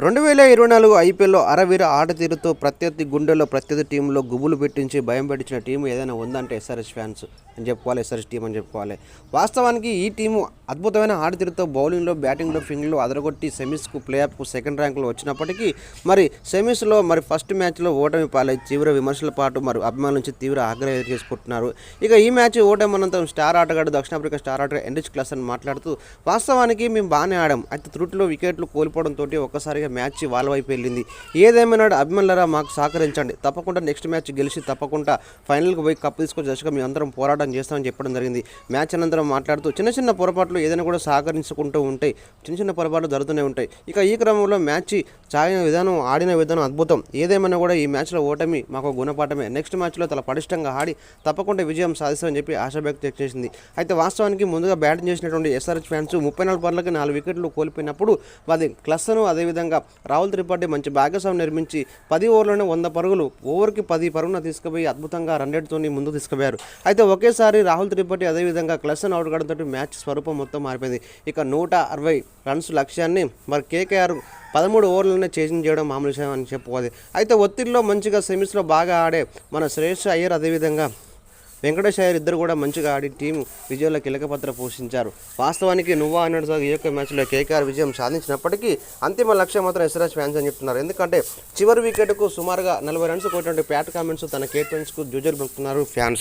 రెండు వేల ఇరవై నాలుగు ఐపీఎల్లో అరవీర ఆటతీరుతో ప్రత్యర్థి గుండెల్లో ప్రత్యర్థి టీంలో గుబులు పెట్టించి భయం పెట్టించిన టీం ఏదైనా ఉందంటే ఎస్ఆర్ఎస్ ఫ్యాన్స్ అని చెప్పుకోవాలి ఎస్ఆర్ఎస్ టీం అని చెప్పుకోవాలి. వాస్తవానికి ఈ టీము అద్భుతమైన ఆటతీరుతో బౌలింగ్లో బ్యాటింగ్లో ఫీల్డ్లో అదరగొట్టి సెమీస్కు ప్లేఆఫ్కు సెకండ్ ర్యాంకులో వచ్చినప్పటికీ మరి సెమీస్లో మరి ఫస్ట్ మ్యాచ్లో ఓటమి పాలై తీవ్ర విమర్శల పాటు మరి అభిమానుల నుంచి తీవ్ర ఆగ్రహం చేసుకుంటున్నారు. ఇక ఈ మ్యాచ్ ఓటమి అనంతరం స్టార్ ఆటగాడు దక్షిణాఫ్రికా స్టార్ ఆటగాడు ఎండిచ్ క్లాస్ అని మాట్లాడుతూ వాస్తవానికి మేము బాగానే ఆడాం. అయితే త్రుటిలో వికెట్లు కోల్పోవడంతో ఒక్కసారిగా మ్యాచ్ వాళ్ళ వైపు వెళ్ళింది. ఏదేమైనా అభిమానులరా మాకు సహకరించండి. తప్పకుండా నెక్స్ట్ మ్యాచ్ గెలిచి తప్పకుండా ఫైనల్కి పోయి కప్పు తీసుకొని దశగా మేము అందరం పోరాటం చేస్తామని చెప్పడం జరిగింది. మ్యాచ్ అనంతరం మాట్లాడుతూ చిన్న చిన్న పొరపాట్లు ఏదైనా కూడా సహకరించుకుంటూ ఉంటాయి. చిన్న చిన్న పొరపాట్లు జరుగుతూనే ఉంటాయి. ఇక ఈ క్రమంలో మ్యాచ్ సాగిన విధానం ఆడిన విధానం అద్భుతం. ఏదేమైనా కూడా ఈ మ్యాచ్లో ఓటమి మాకు గుణపాఠమే. నెక్స్ట్ మ్యాచ్లో తల పటిష్టంగా ఆడి తప్పకుండా విజయం సాధిస్తామని చెప్పి ఆశ వ్యక్తం చేసింది. అయితే వాస్తవానికి ముందుగా బ్యాటింగ్ చేసినటువంటి ఎస్ఆర్హెచ్ ఫ్యాన్స్ ముప్పై నాలుగు పర్లకి నాలుగు వికెట్లు కోల్పోయినప్పుడు వారి క్లస్ను అదేవిధంగా రాహుల్ త్రిపాఠి మంచి భాగస్వామి నిర్మించి పది ఓవర్లోనే వంద పరుగులు ఓవర్కి పది పరుగున తీసుకుపోయి అద్భుతంగా రన్ రేట్తో ముందుకు తీసుకుపోయారు. అయితే ఒకేసారి రాహుల్ త్రిపాఠి అదేవిధంగా క్లస్ను అవుట్ కావడంతో మ్యాచ్ స్వరూపం మొత్తం మారిపోయింది. ఇక నూట అరవై రన్స్ లక్ష్యాన్ని మరి కేకేఆర్ పదమూడు ఓవర్లనే చేసింగ్ చేయడం మామూలు విషయం అని చెప్పుకోవాలి. అయితే ఒత్తిడిలో మంచిగా సెమీస్లో బాగా ఆడే మన శ్రేష్ అయ్యర్ అదేవిధంగా వెంకటేష్ అయ్యర్ ఇద్దరు కూడా మంచిగా ఆడి టీం విజయంలో కీలక పాత్ర పోషించారు. వాస్తవానికి నువ్వా అన్నట్టు ఈ యొక్క మ్యాచ్లో కేకేఆర్ విజయం సాధించినప్పటికీ అంతిమ లక్ష్యం మాత్రం ఎస్ఆర్ఎస్ ఫ్యాన్స్ అని చెప్తున్నారు. ఎందుకంటే చివరి వికెట్కు సుమారుగా నలభై రన్స్ కొట్టినటువంటి ప్యాట్ కామెంట్స్ తన కేటెన్స్కు జూజర్ పెడుతున్నారు ఫ్యాన్స్.